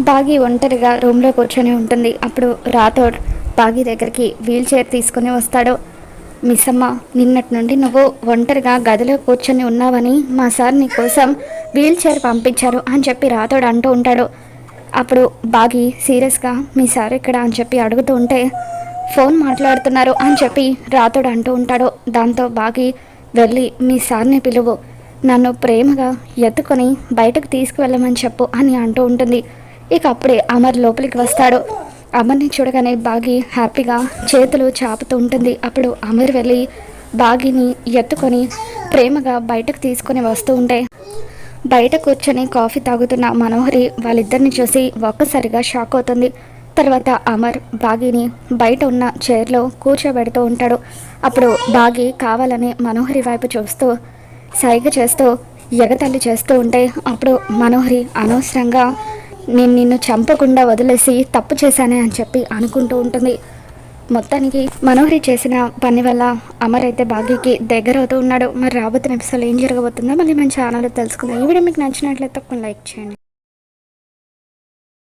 బాగి ఒంటరిగా రూమ్లో కూర్చొని ఉంటుంది. అప్పుడు రాథోడ్ బాగి దగ్గరికి వీల్ చైర్ తీసుకొని వస్తాడు. మిస్సమ్మ నిన్నటి నుండి నువ్వు ఒంటరిగా గదిలో కూర్చొని ఉన్నావని మా సార్ నీ కోసం వీల్ చైర్ పంపించారు అని చెప్పి రాథోడ్ అంటూ ఉంటాడు. అప్పుడు బాగి సీరియస్గా మీ సార్ ఇక్కడ? అని చెప్పి అడుగుతూ ఉంటే ఫోన్ మాట్లాడుతున్నారు అని చెప్పి రాథోడ్ అంటూ ఉంటాడు. దాంతో బాగి వెళ్ళి మీ సార్ని పిలువు. నన్ను ప్రేమగా ఎత్తుకొని బయటకు తీసుకువెళ్ళమని చెప్పు అని అంటూ ఉంటుంది. ఇక అప్పుడే అమర్ లోపలికి వస్తాడు. అమర్ని చూడగానే బాగి హ్యాపీగా చేతులు చాపుతూ ఉంటుంది. అప్పుడు అమర్ వెళ్ళి బాగిని ఎత్తుకొని ప్రేమగా బయటకు తీసుకొని వస్తూ ఉంటే బయట కూర్చొని కాఫీ తాగుతున్న మనోహరి వాళ్ళిద్దరిని చూసి ఒక్కసారిగా షాక్ అవుతుంది. తర్వాత అమర్ బాగిని బయట ఉన్న చైర్లో కూర్చోబెడుతూ ఉంటాడు. అప్పుడు బాగి కావాలని మనోహరి వైపు చూస్తూ సైగ చేస్తూ ఎగతల్లి చేస్తూ ఉంటే అప్పుడు మనోహరి అనవసరంగా నేను నిన్ను చంపకుండా వదిలేసి తప్పు చేశానే అని చెప్పి అనుకుంటూ ఉంటుంది. మొత్తానికి మనోహరి చేసిన పని వల్ల అమర్ అయితే బాగీకి దగ్గర అవుతూ ఉన్నాడు. మరి రాబోతున్న ఎపిసోడ్ ఏం జరగబోతుందో మళ్ళీ మన ఛానల్లో తెలుసుకుందాం. ఈ వీడియో మీకు నచ్చినట్లయితే తప్పకుండా లైక్ చేయండి.